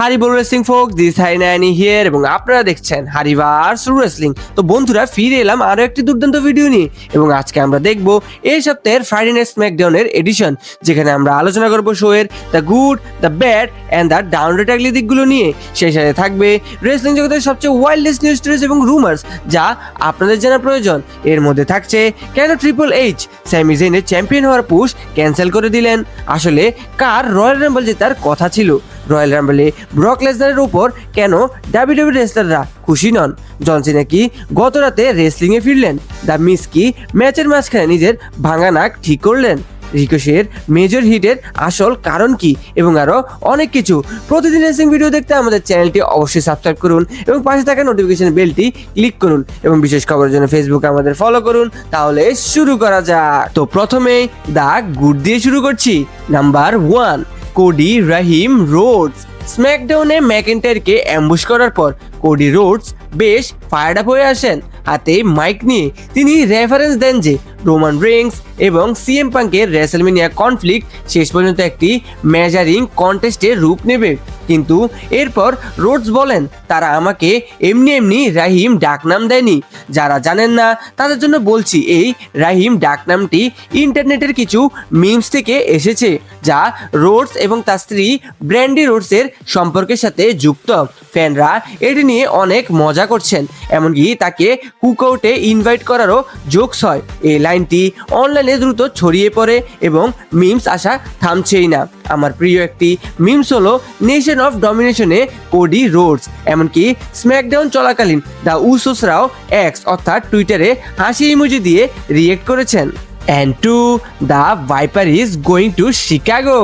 হারিবল wrestling folk this হাইনানি here এবং আপনারা দেখছেন হারিভার্স রেসলিং তো বন্ধুরা, ফিরে এলাম আরও একটি দুর্দান্ত ভিডিও নিয়ে, এবং আজকে আমরা দেখব এই সপ্তাহের ফ্রাইডে নাইট স্ম্যাকডাউনের এডিশন যেখানে আমরা আলোচনা করব শোয়ের the good the bad and the down right ugly দিকগুলো নিয়ে। সেই সাথে থাকবে রেসলিং জগতের সবচেয়ে ওয়াইল্ডেস্ট নিউজ স্টোরিজ এবং রুমার্স যা আপনাদের জানা প্রয়োজন। এর মধ্যে থাকছে কেন ট্রিপল এইচ স্যামিজেনের চ্যাম্পিয়ন হওয়ার পুশ ক্যান্সেল করে দিলেন? আসলে কার রয়্যাল রাম্বল জেতার কথা ছিল? রয়্যাল রাম্বলে ব্রক লেসনারের উপর কেন ডাবিডব্লিউ রেসলাররা খুশি নন? জনসিনা কি গত রাতে রেসলিংয়ে ফিরলেন? দ্য মিস কি ম্যাচের মাঝখানে নিজের ভাঙা নাক ঠিক করলেন? রিকোশের মেজর হিটের আসল কারণ কি? এবং আরও অনেক কিছু। প্রতিদিন রেসিং ভিডিও দেখতে আমাদের চ্যানেলটি অবশ্যই সাবস্ক্রাইব করুন এবং পাশে থাকা নোটিফিকেশন বেলটি ক্লিক করুন এবং বিশেষ খবরের জন্য ফেসবুকে আমাদের ফলো করুন। তাহলে শুরু করা যাক। তো প্রথমে দা গুড দিয়ে শুরু করছি। নাম্বার ওয়ান কোডি, রাহিম, রোডস। স্ম্যাকডাউনে ম্যাকেন্টারকে অ্যাম্বুশ করার পর কোডি, রোডস বেশ ফায়ার্ড আপ হয়ে আসেন। হাতে মাইক নিয়ে তিনি রেফারেন্স দেন যে রোমান রিংস এবং সিএম পাঙ্কের রেসেলমেনিয়া কনফ্লিক্ট শেষ পর্যন্ত একটি মেজারিং কন্টেস্টে রূপ নেবে। কিন্তু এরপর রোডস বলেন, তারা আমাকে এমনি এমনি রাহিম ডাকনাম দেয়নি। যারা জানেন না, তাদের জন্য বলছি, এই রাহিম ডাকনামটি ইন্টারনেটের কিছু মিমস থেকে এসেছে, যা রোডস এবং তার স্ত্রী ব্র্যান্ডি রোডসের সম্পর্কের সাথে যুক্ত। ফ্যানরা এটি নিয়ে অনেক মজা করছেন, এমনকি তাকে কুকআউটে ইনভাইট করারও জোকস হয়। এই লাইনটি অনলাইনে দ্রুত ছড়িয়ে পড়ে এবং মিমস আসা থামছেই না। আমার প্রিয় একটি মিমস হলো নেশন অফ ডমিনেশনে কোডি রোডস, এমনকি স্ম্যাকডাউন চলাকালীন দ্য উসোসরাও এক্স, অর্থাৎ টুইটারে হাসি ইমোজি দিয়ে রিয়েক্ট করেছেন। And two the Viper is going to Chicago.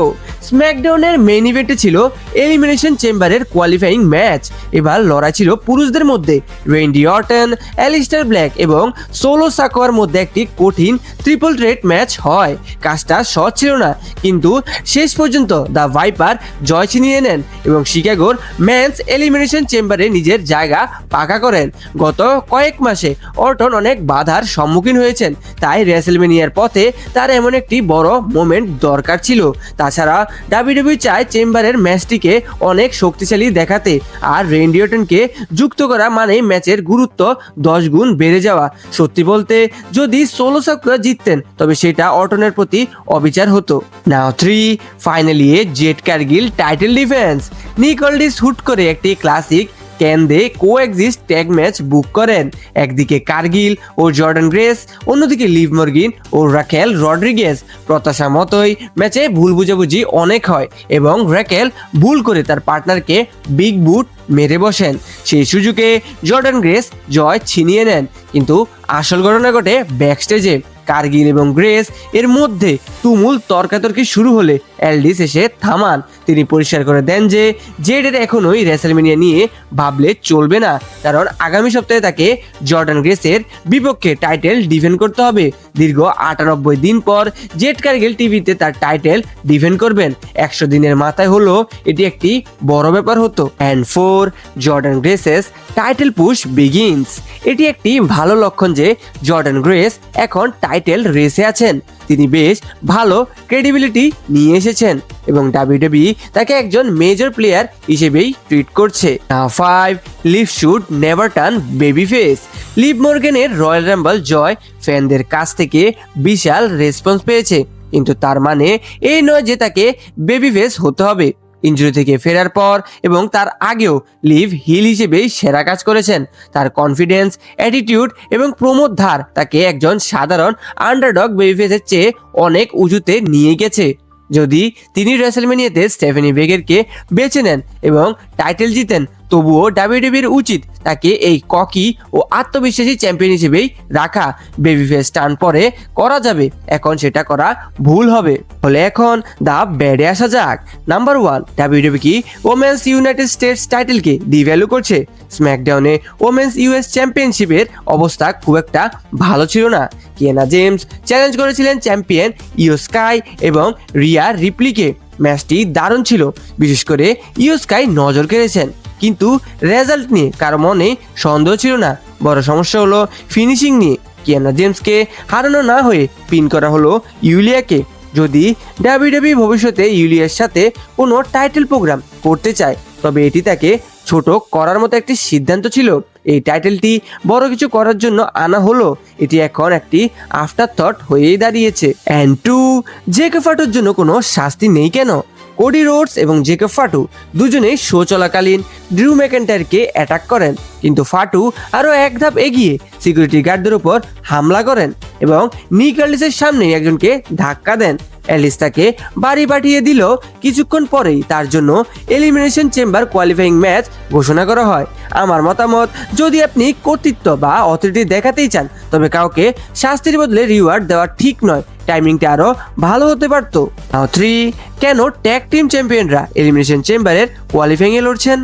স্ম্যাকডাউনের main ইভেন্টে ছিল এলিমিনেশন চেম্বারের কোয়ালিফাইং ম্যাচ এবার লড়াই ছিল পুরুষদের মধ্যে। রেন্ডি অর্টন অ্যালিস্টার ব্ল্যাক এবং সোলো সাকোয়ার মধ্যে একটি কঠিন ট্রিপল থ্রেট ম্যাচ হয়। কাজটা সহজ ছিল না, কিন্তু শেষ পর্যন্ত দ্য ভাইপার জয় ছিনিয়ে নেন এবং শিকাগোর ম্যান্স এলিমিনেশন চেম্বারে নিজের জায়গা পাকা করেন। গত কয়েক মাসে অর্টন অনেক বাধার সম্মুখীন হয়েছেন, তাই রেসেলমেনিয়ার পথে তার এমন একটি বড় মোমেন্ট দরকার ছিল। তাছাড়া ডাবিডব্লিউ চায় চেম্বারের ম্যাচটিকে অনেক শক্তিশালী দেখাতে আর রেন্ডিওটনকে যুক্ত করা মানে ম্যাচের গুরুত্ব দশ গুণ বেড়ে যাওয়া। সত্যি বলতে, যদি ষোলো চক্র জিততেন, তবে সেটা অটনের প্রতি অবিচার হতো। Now three finally a Jade Cargill title defense. Nick Aldis হুট করে একটি classic can they coexist tag match book করেন। একদিকে কার্গিল ও জর্ডান গ্রেস, অন্যদিকে লিভ মর্গিন ও রাকেল রড্রিগেজ। প্রত্যাশা মতোই ম্যাচে ভুল বুঝাবুঝি অনেক হয় এবং র্যাকেল ভুল করে তার পার্টনারকে বিগ বুট মেরে বসেন। সেই সুযোগে জর্ডান গ্রেস জয় ছিনিয়ে নেন। কিন্তু আসল ঘটনা ঘটে ব্যাকস্টেজে কার্গিল এবং গ্রেস, এর মধ্যে তুমুল তর্কাতর্কি শুরু হলে অ্যালডিস এসে থামান। তিনি পরিষ্কার করে দেন যে, জেডের এখনোই রেসেলমেনিয়া নিয়ে ভাবলে চলবে না। কারণ আগামী সপ্তাহে তাকে জর্ডান গ্রেসের বিপক্ষে টাইটেল ডিফেন্ড করতে হবে। দীর্ঘ আটানব্বই দিন পর জেড কার্গিল টিভিতে তার টাইটেল ডিফেন্ড করবেন। একশো দিনের মাথায় হলো এটি একটি বড় ব্যাপার হতো। And four Jordynne Grace's title push begins এটি একটি ভালো লক্ষণ যে, জর্ডান গ্রেস এখন টাইটেল রেসে আছেন। তিনি বেশ ভালো ক্রেডিবিলিটি নিয়ে এসেছেন এবং ডাব্লিউডব্লিউ তাকে একজন মেজর প্লেয়ার হিসেবেই ট্রিট করছে। Five Liv should never turn babyface Liv মর্গেনের Royal Rumble জয় ফ্যানদের কাছ থেকে বিশাল রেসপন্স পেয়েছে। কিন্তু তার মানে এই নয় যে তাকে বেবি ফেস হতে হবে। ইঞ্জুরি থেকে ফেরার পর এবং তার আগেও লিভ হিল হিসেবেই সেরা কাজ করেছেন। তার কনফিডেন্স অ্যাটিটিউড এবং প্রমোদ ধার তাকে একজন সাধারণ আন্ডারডগ বেবিফেসের চেয়ে অনেক উঁচুতে নিয়ে গেছে। যদি তিনি রেসেলমেনিয়াতে স্টেফেনি বেগেরকে বেছে নেন এবং টাইটেল জিতেন তবুও ডাব্লিউডব্লিউর উচিত তাকে এই ককি ও আত্মবিশ্বাসী চ্যাম্পিয়ন হিসেবেই রাখা বেবি ফেস টান পরে করা যাবে। এখন সেটা করা ভুল হবে। ফলে এখন দা ব্যাডে আসা যাক। নাম্বার ওয়ান, ডাব্লিউডব্লিউ কি ওমেন্স ইউনাইটেড স্টেটস টাইটেলকে ডিভ্যালু করছে? স্ম্যাকডাউনে ওমেন্স ইউএস চ্যাম্পিয়নশিপের অবস্থা খুব একটা ভালো ছিল না। কিয়েনা জেমস চ্যালেঞ্জ করেছিলেন চ্যাম্পিয়ন ইও স্কাই এবং রিয়া রিপ্লিকে। ম্যাচটি দারুণ ছিল। বিশেষ করে ইও স্কাই নজর কেড়েছেন। কিন্তু রেজাল্ট নিয়ে কারও মনে সন্দেহ ছিল না। বড় সমস্যা হলো ফিনিশিং নিয়ে কিয়ানা জেমসকে হারানো না হয়ে পিন করা হলো ইউলিয়াকে। যদি ডাব্লিউডাব্লিউ ভবিষ্যতে ইউলিয়ার সাথে কোনো টাইটেল প্রোগ্রাম করতে চায়, তবে এটি তাকে ছোট করার মতো একটি সিদ্ধান্ত ছিল। এই টাইটেলটি বড় কিছু করার জন্য আনা হলো। এটি এখন একটি আফটার থট হয়েই দাঁড়িয়েছে। অ্যান্ড টু জেকে ফাটোর জন্য কোনো শাস্তি নেই কেন? কোডি রোডস এবং জেকে ফাটু দুজনেই শো চলাকালীন ড্রিউ ম্যাকেন্টারকে অ্যাটাক করেন, কিন্তু ফাটু আরও এক ধাপ এগিয়ে সিকিউরিটি গার্ডদের উপর হামলা করেন এবং নিক অ্যালিসের সামনে একজনকে ধাক্কা দেন। অ্যালিস তাকে বাড়ি পাঠিয়ে দিল। কিছুক্ষণ পরেই তার জন্য এলিমিনেশন চেম্বার কোয়ালিফাইং ম্যাচ ঘোষণা করা হয়। আমার মতামত, যদি আপনি কর্তৃত্ব বা অথরিটি দেখাতেই চান, তবে কাউকে শাস্তির বদলে রিওয়ার্ড দেওয়া ঠিক নয়। টাইমিংটা আরও ভালো হতে পারতো। নাও থ্রি কেন ট্যাগ টিম চ্যাম্পিয়নরা এলিমিনেশন চেম্বারের কোয়ালিফাইংয়ে লড়ছেন?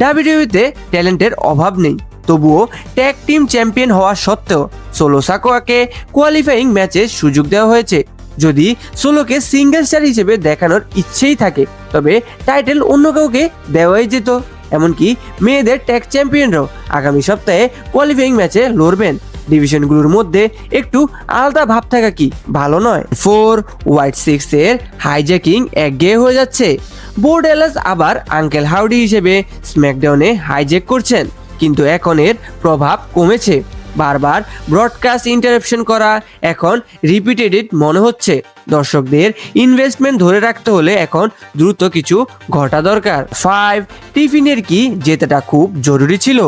ডাব্লিউডাব্লিউতে ট্যালেন্টের অভাব নেই। তবুও ট্যাগ টিম চ্যাম্পিয়ন হওয়া সত্ত্বেও সোলো সাকোয়াকে কোয়ালিফাইং ম্যাচে সুযোগ দেওয়া হয়েছে। যদি সোলোকে সিঙ্গেল স্টার হিসেবে দেখানোর ইচ্ছেই থাকে, তবে টাইটেল অন্য কাউকে দেওয়াই যেত। এমনকি মেয়েদের ট্যাগ চ্যাম্পিয়নরাও আগামী সপ্তাহে কোয়ালিফাইং ম্যাচে লড়বেন। ডিভিশনগুলোর মধ্যে একটু আলাদা ভাব থাকা কি ভালো নয়। ফোর হোয়াইট সিক্স এর হাইজ্যাকিং একঘেয়ে হয়ে যাচ্ছে। বোর্ড এলাস আবার আঙ্কেল হাউডি হিসেবে স্ম্যাকডাউনে হাইজ্যাক করছেন। কিন্তু এখন এর প্রভাব কমেছে। বারবার ব্রডকাস্ট ইন্টারাপশন করা এখন রিপিটেডেড মনে হচ্ছে। দর্শকদের ইনভেস্টমেন্ট ধরে রাখতে হলে এখন দ্রুত কিছু ঘটা দরকার। ফাইভ টিফিনের কি জেতাটা খুব জরুরি ছিল?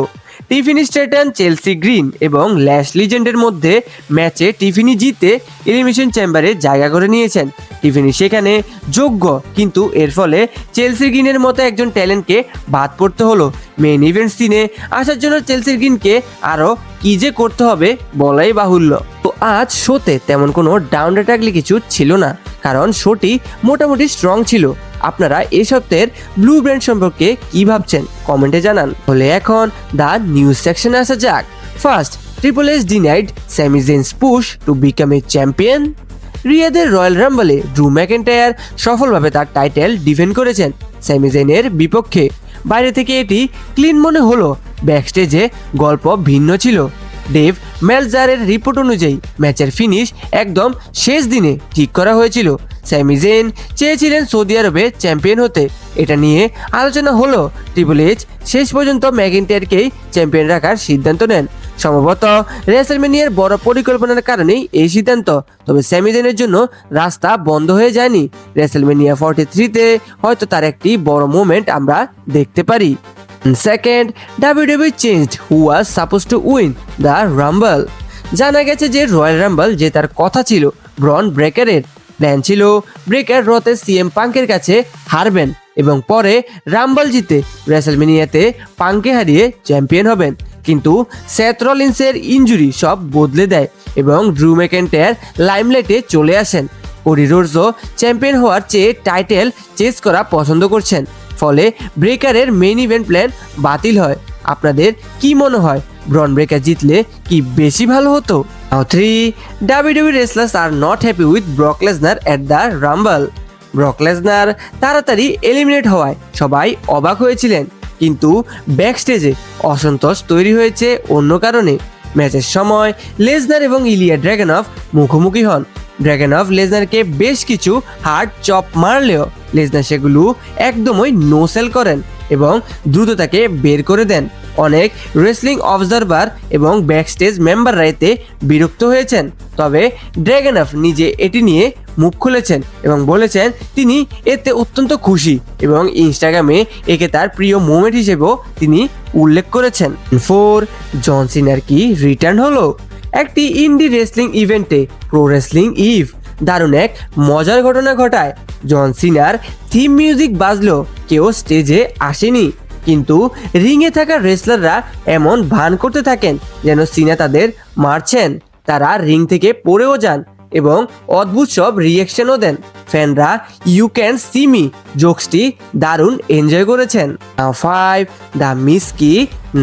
টিফিনি স্টেটন চেলসি গ্রিন এবং ল্যাশ লিজেন্ডের মধ্যে ম্যাচে টিফিনি জিতে এলিমিনেশন চেম্বারে জায়গা করে নিয়েছেন। টিফিনি সেখানে যোগ্য, কিন্তু এর ফলে চেলসি গ্রিনের মতো একজন ট্যালেন্টকে বাদ পড়তে হলো। মেন ইভেন্টস দিনে আসার জন্য চেলসি গ্রিনকে আরও কি যে করতে হবে বলাই বাহুল্য। তো আজ শোতে তেমন কোনো ডাউন অ্যাটাকলি কিছু ছিল না, কারণ শোটি মোটামুটি স্ট্রং ছিল। আপনারা এ সপ্তাহের ব্লু ব্র্যান্ড সম্পর্কে কি ভাবছেন কমেন্টে জানান। হলে এখন দ্য নিউজ সেকশনে আসা যাক। First triple S denied Sami Zayn's push to become a champion রিয়াদের রয়্যাল রাম্বলে ড্রু ম্যাকেন্টায়ার সফলভাবে তার টাইটেল ডিফেন্ড করেছেন। স্যামিজেনের বিপক্ষে। বাইরে থেকে এটি ক্লিন মনে হলো। ব্যাকস্টেজে গল্প ভিন্ন ছিল। ডেভ ম্যালজারের রিপোর্ট অনুযায়ী ম্যাচের ফিনিশ একদম শেষ দিনে ঠিক করা হয়েছিল। স্যামিজেন চেয়েছিলেন সৌদি আরবে চ্যাম্পিয়ন হতে। এটা নিয়ে আলোচনা হলো। ট্রিপল এইচ শেষ পর্যন্ত ম্যাগিনটেয়ারকেই চ্যাম্পিয়ন রাখার সিদ্ধান্ত নেন। সম্ভবত রেসেলমেনিয়ার বড় পরিকল্পনার কারণেই এই সিদ্ধান্ত। তবে স্যামিজেনের জন্য রাস্তা বন্ধ হয়ে যায়নি। রেসলমেনিয়া ফর্টি থ্রিতে হয়তো তার একটি বড় মুভমেন্ট আমরা দেখতে পারি। Second WWE changed who was supposed to win the Rumble জানা গেছে যে রয়্যাল রাম্বল যে তার কথা ছিল ব্রন ব্রেকারের প্ল্যান ছিল ব্রেকার রতে সিএম পাঙ্কের কাছে হারবেন এবং পরে রাম্বল জিতে রেসেলমেনিয়াতে পাঙ্কে হারিয়ে চ্যাম্পিয়ন হবেন। কিন্তু সেথ রলিন্সের ইঞ্জুরি সব বদলে দেয় এবং ড্রু ম্যাকেন্টায়ার লাইমলাইটে চলে আসেন। কোডি রোডসও চ্যাম্পিয়ন হওয়ার চেয়ে টাইটেল চেস করা পছন্দ করছেন। ফলে ব্রেকারের মেইন ইভেন্ট প্ল্যান বাতিল হয়। আপনাদের কি মনে হয়? ব্রন ব্রেকার জিতলে কি বেশি ভালো হতো? Three WWE wrestlers are not happy with Brock Lesnar at the Rumble Brock Lesnar তাড়াতাড়ি এলিমিনেট হওয়ায় সবাই অবাক হয়েছিলেন। কিন্তু ব্যাকস্টেজে অসন্তোষ তৈরি হয়েছে অন্য কারণে। ম্যাচের সময় লেজনার এবং ইলিয়া ড্র্যাগনফ মুখোমুখি হন। ড্র্যাগনফ লেজনারকে বেশ কিছু হার্ড চপ মারলেও লেজনার সেগুলো একদমই নো সেল করেন এবং দ্রুত তাকে বের করে দেন। অনেক রেসলিং অবজারভার এবং ব্যাকস্টেজ মেম্বাররা এতে বিরক্ত হয়েছেন। তবে ড্র্যাগনফ নিজে এটি নিয়ে মুখ খুলেছেন এবং বলেছেন তিনি এতে অত্যন্ত খুশি এবং ইনস্টাগ্রামে একে তার প্রিয় মোমেন্ট হিসেবেও তিনি উল্লেখ করেছেন। ফোর, জন সিনার কি রিটার্ন হলো? একটি ইন্ডি রেসলিং ইভেন্টে প্রো রেসলিং ইভ, দারুণ এক মজার ঘটনা ঘটায়। জন সিনার থিম মিউজিক বাজলো, কেউ স্টেজে আসেনি। কিন্তু রিংয়ে থাকা রেসলাররা এমন ভান করতে থাকেন যেন সিনা তাদের মারছেন। তারা রিং থেকে পড়েও যান। এবং অদ্ভুত সব রিয়েকশনও দেন। ফ্যানরা ইউ ক্যান সি মি জোকসটি দারুণ এনজয় করেছেন। ফাইভ দ্য মিস কি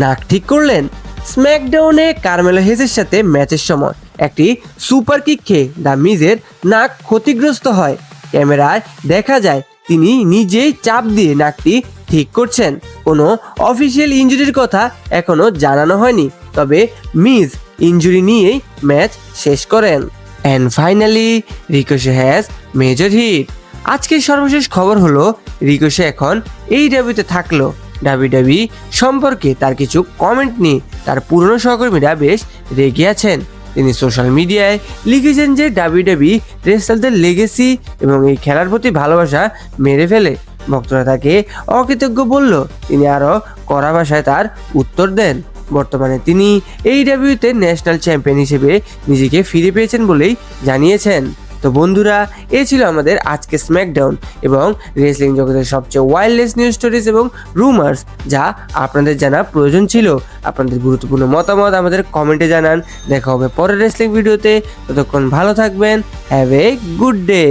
নাক ঠিক করলেন? স্ম্যাকডাউনে কার্মেলো হেসের সাথে ম্যাচের সময় একটি সুপার কিক খেয়ে দ্য মিজের নাক ক্ষতিগ্রস্ত হয়। ক্যামেরায় দেখা যায় তিনি নিজেই চাপ দিয়ে নাকটি ঠিক করছেন। কোনো অফিসিয়াল ইঞ্জুরির কথা এখনও জানানো হয়নি, তবে মিজ ইঞ্জুরি নিয়েই ম্যাচ শেষ করেন। And finally Ricochet has major heat আজকের সর্বশেষ খবর হলো রিকোশে এখন এই ডাবিতে থাকল। ডাবি ডাবি সম্পর্কে তার কিছু কমেন্ট নিয়ে তার পুরনো সহকর্মীরা বেশ রেগে আছেন। তিনি সোশ্যাল মিডিয়ায় লিখেছেন যে ডাবি ডাবি রেসলারদের লেগেসি এবং এই খেলার প্রতি ভালোবাসা মেরে ফেলে। ভক্তরা তাকে অকৃতজ্ঞ বলল, তিনি আরও কড়া ভাষায় তার উত্তর দেন। বর্তমানে। তিনি এই ডাব্লিউতে ন্যাশনাল চ্যাম্পিয়ন হিসেবে নিজেকে ফিরে পেয়েছেন বলেই জানিয়েছেন। তো বন্ধুরা, এ ছিল আমাদের আজকে স্ম্যাকডাউন এবং রেসলিং জগতের সবচেয়ে ওয়াইল্ডলেস নিউজ স্টোরিজ এবং রুমার্স যা আপনাদের জানা প্রয়োজন ছিল। আপনাদের গুরুত্বপূর্ণ মতামত আমাদের কমেন্টে জানান। দেখা হবে পরের রেসলিং ভিডিওতে ততক্ষণ ভালো থাকবেন। Have a good day